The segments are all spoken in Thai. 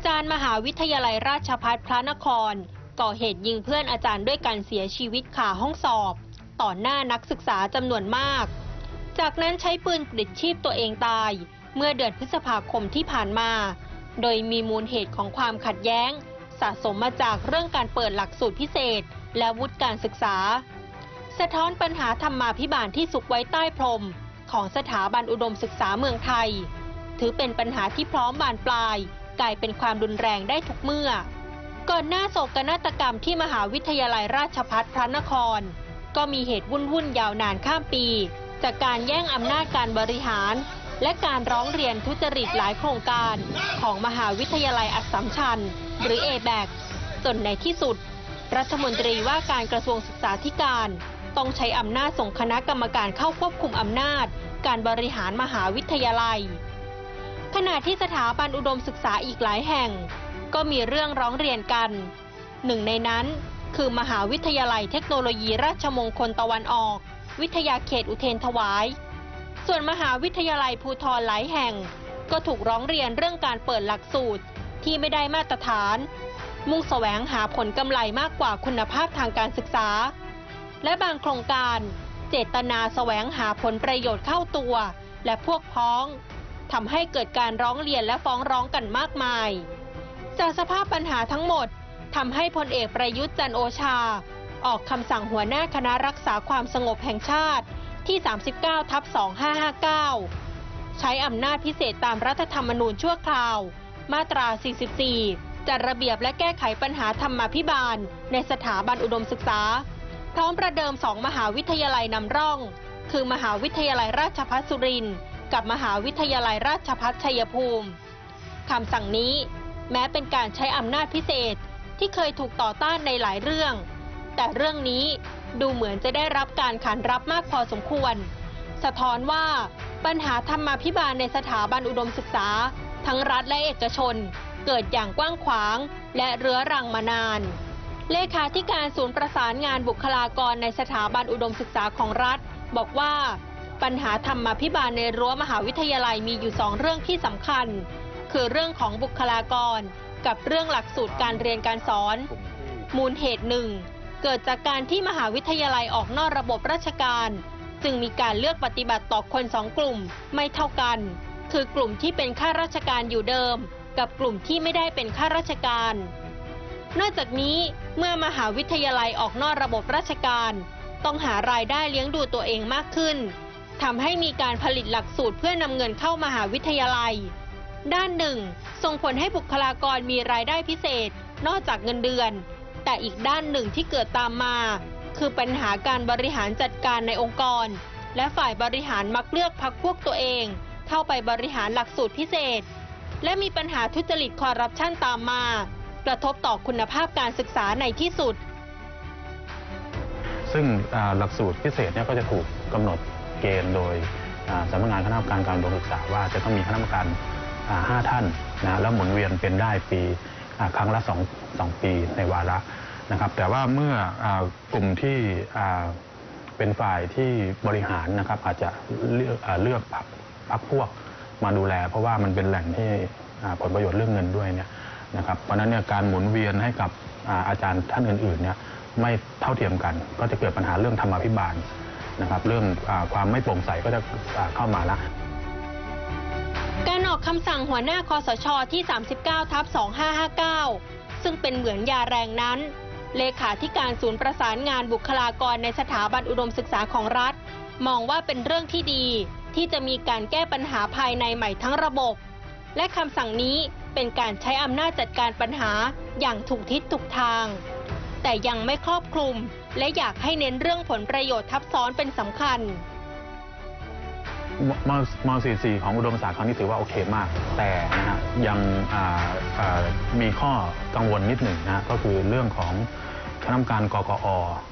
อาจารย์มหาวิทยาลัยราชภัฏพระนคร ก่อเหตุยิงเพื่อนอาจารย์ด้วยการเสียชีวิตคาห้องสอบ ต่อหน้านักศึกษาจำนวนมาก จากนั้นใช้ปืนปลิดชีพตัวเองตาย เมื่อเดือนพฤษภาคมที่ผ่านมา โดยมีมูลเหตุของความขัดแย้ง สะสมมาจากเรื่องการเปิดหลักสูตรพิเศษ และวุฒิการศึกษา สะท้อนปัญหาธรรมาภิบาลที่สุกไว้ใต้พรม ของสถาบันอุดมศึกษาเมืองไทย ถือเป็นปัญหาที่พร้อมบานปลาย กลายเป็นความรุนแรงได้ทุกเมื่อ ก่อนหน้าโศกนาฏกรรมที่มหาวิทยาลัยราชภัฏพระนคร ก็มีเหตุวุ่นวุ่นยาวนานข้ามปี จากการแย่งอำนาจการบริหาร และการร้องเรียนทุจริตหลายโครงการของมหาวิทยาลัยอัสสัมชัญ หรือ a b a c จนในที่สุด รัฐมนตรีว่าการกระทรวงศึกษาธิการ ต้องใช้อำนาจส่งคณะกรรมการเข้าควบคุมอำนาจ การบริหารมหาวิทยาลัย ขณะที่สถาบันอุดมศึกษาอีกหลายแห่ง ก็มีเรื่องร้องเรียนกัน หนึ่งในนั้นคือมหาวิทยาลัยเทคโนโลยีราชมงคลตะวันออก วิทยาเขตอุเทนถวาย ส่วนมหาวิทยาลัยภูธรหลายแห่ง ก็ถูกร้องเรียนเรื่องการเปิดหลักสูตรที่ไม่ได้มาตรฐาน มุ่งแสวงหาผลกำไรมากกว่าคุณภาพทางการศึกษา และบางโครงการ เจตนาแสวงหาผลประโยชน์เข้าตัว และพวกพ้อง ทำให้เกิดการร้องเรียนและฟ้องร้องกันมากมาย จากสภาพปัญหาทั้งหมดทำให้พลเอกประยุทธ์จันโอชา ออกคำสั่งหัวหน้าคณะรักษาความสงบแห่งชาติที่ 39 ทับ 2559 ใช้อำนาจพิเศษตามรัฐธรรมนูญชั่วคราว มาตรา 44 จัดระเบียบและแก้ไขปัญหาธรรมาภิบาล ในสถาบันอุดมศึกษา พร้อมประเดิมสองมหาวิทยาลัยนำร่อง คือมหาวิทยาลัยราชภัฏสุรินทร์ กับมหาวิทยาลัยราชภัฏชัยภูมิคำสั่งนี้แม้เป็นการใช้อำนาจพิเศษที่เคยถูกต่อต้านในหลายเรื่อง แต่เรื่องนี้ดูเหมือนจะได้รับการขานรับมากพอสมควร สะท้อนว่าปัญหาธรรมาภิบาลในสถาบันอุดมศึกษา ทั้งรัฐและเอกชน เกิดอย่างกว้างขวางและเรื้อรังมานาน เลขาธิการศูนย์ประสานงานบุคลากรในสถาบันอุดมศึกษาของรัฐ บอกว่า ปัญหาธรรมาภิบาลในรั้วมหาวิทยาลัยมีอยู่สองเรื่องที่สำคัญ คือเรื่องของบุคลากร กับเรื่องหลักสูตรการเรียนการสอน มูลเหตุหนึ่งเกิดจากการที่มหาวิทยาลัยออกนอกระบบราชการ จึงมีการเลือกปฏิบัติต่อคนสองกลุ่มไม่เท่ากัน คือกลุ่มที่เป็นข้าราชการอยู่เดิม กับกลุ่มที่ไม่ได้เป็นข้าราชการ นอกจากนี้เมื่อมหาวิทยาลัยออกนอกระบบราชการ ต้องหารายได้เลี้ยงดูตัวเองมากขึ้น ทำให้มีการผลิตหลักสูตรเพื่อนำเงินเข้ามหาวิทยาลัย ด้านหนึ่ง ส่งผลให้บุคลากรมีรายได้พิเศษ นอกจากเงินเดือน แต่อีกด้านหนึ่งที่เกิดตามมา คือปัญหาการบริหารจัดการในองค์กร และฝ่ายบริหารมักเลือกพักพวกตัวเอง เข้าไปบริหารหลักสูตรพิเศษ และมีปัญหาทุจริตคอร์รัปชันตามมา กระทบต่อคุณภาพการศึกษาในที่สุดซึ่งหลักสูตรพิเศษเนี่ยก็จะถูกกำหนด เกณฑ์โดยสำนักงานคณะกรรมการการอุดมศึกษาว่าจะต้องมีคณะกรรมการอ่าห้าท่านนะแล้วหมุนเวียนเป็นได้ปีครั้งละสองสองปีในวาระนะครับ แต่ว่าเมื่ออกลุ่มที่เป็นฝ่ายที่บริหารนะครับอาจจะเลือกเลือกพรรคพวกมาดูแล เพราะว่ามันเป็นแหล่งที่ผลประโยชน์เรื่องเงินด้วยเนี่ยนะครับเพราะนั้นเนี่ยการหมุนเวียนให้กับอาอาจารย์ท่านอื่นๆเนี่ยไม่เท่าเทียมกัน ก็จะเกิดปัญหาเรื่องธรรมาภิบาล นะครับเรื่องอความไม่โปร่งใสก็จะเข้ามาละการออกคำสั่งหัวหน้าคอสชที่ 39 ทับ 2559 ซึ่งเป็นเหมือนยาแรงนั้น เลขาธิการศูนย์ประสานงานบุคลากรในสถาบันอุดมศึกษาของรัฐ มองว่าเป็นเรื่องที่ดี ที่จะมีการแก้ปัญหาภายในใหม่ทั้งระบบ และคำสั่งนี้เป็นการใช้อำนาจจัดการปัญหาอย่างถูกทิศถูกทาง แต่ยังไม่ครอบคลุม และอยากให้เน้นเรื่องผลประโยชน์ทับซ้อนเป็นสำคัญมม44 ของอุดมศาสตร์ครั้งนี้ถือว่าโอเคมาก แต่นะฮะยังมีข้อกังวลนิดหนึ่งนะก็คือเรื่องของคณะกรรมการกกอ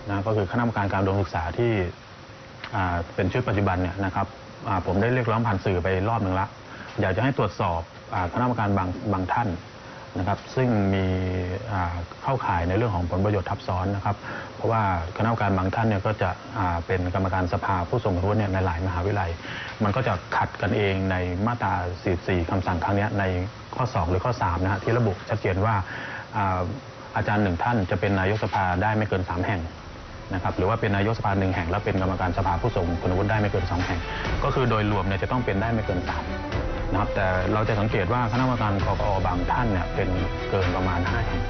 นะก็คือคณะกรรมการการอุดมศึกษาที่เป็นชุดปัจจุบันเนี่ยนะครับผมได้เรียกร้องผ่านสื่อไปรอบหนึ่งละอยากจะให้ตรวจสอบคณะกรรมการบางบางท่าน นะครับซึ่งมีเข้าข่ายในเรื่องของผลประโยชน์ทับซ้อนนะครับเพราะว่าคณะกรรมการบางท่านเนี่ยก็จะเป็นกรรมการสภาผู้ทรงคุณวุฒิเนี่ยในหลายมหาวิทยาลัย มันก็จะขัดกันเองในมาตรา 44คำสั่งครั้งนี้ในข้อ 2 หรือข้อ3นะฮะที่ระบุชัดเจนว่าอาอาจารย์หนึ่งท่านจะเป็นนายกสภาได้ไม่เกิน 3 แห่งนะครับหรือว่าเป็นนายกสภาหนึ่งแห่ง แล้วเป็นกรรมการสภาผู้ทรงคุณวุฒิได้ไม่เกิน 2 แห่ง ก็คือโดยรวมเนี่ยจะต้องเป็นได้ไม่เกิน 3 นะครับแต่เราจะสังเกตว่าคณะกรรมการกกอบางท่านเนี่ยเป็นเกินประมาณ5แห่ง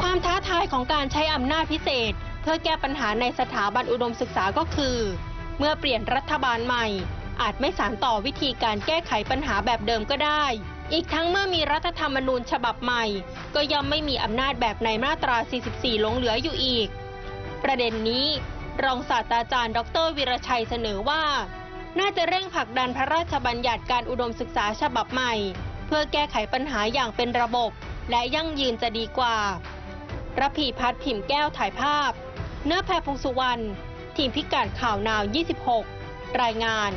ความท้าทายของการใช้อำนาจพิเศษ เพื่อแก้ปัญหาในสถาบันอุดมศึกษาก็คือ เมื่อเปลี่ยนรัฐบาลใหม่ อาจไม่สานต่อวิธีการแก้ไขปัญหาแบบเดิมก็ได้ อีกทั้งเมื่อมีรัฐธรรมนูญฉบับใหม่ ก็ย่อมไม่มีอำนาจแบบในมาตรา 44 หลงเหลืออยู่อีก ประเด็นนี้ รองศาสตราจารย์ ดร วิรชัยเสนอว่า น่าจะเร่งผลักดันพระราชบัญญัติการอุดมศึกษาฉบับใหม่ เพื่อแก้ไขปัญหาอย่างเป็นระบบ และยั่งยืนจะดีกว่าระพีพัฒน์พิมพ์แก้วถ่ายภาพ เนื้อแพรพงสุวรรณ ทีมพิกัดข่าวนาว 26 รายงาน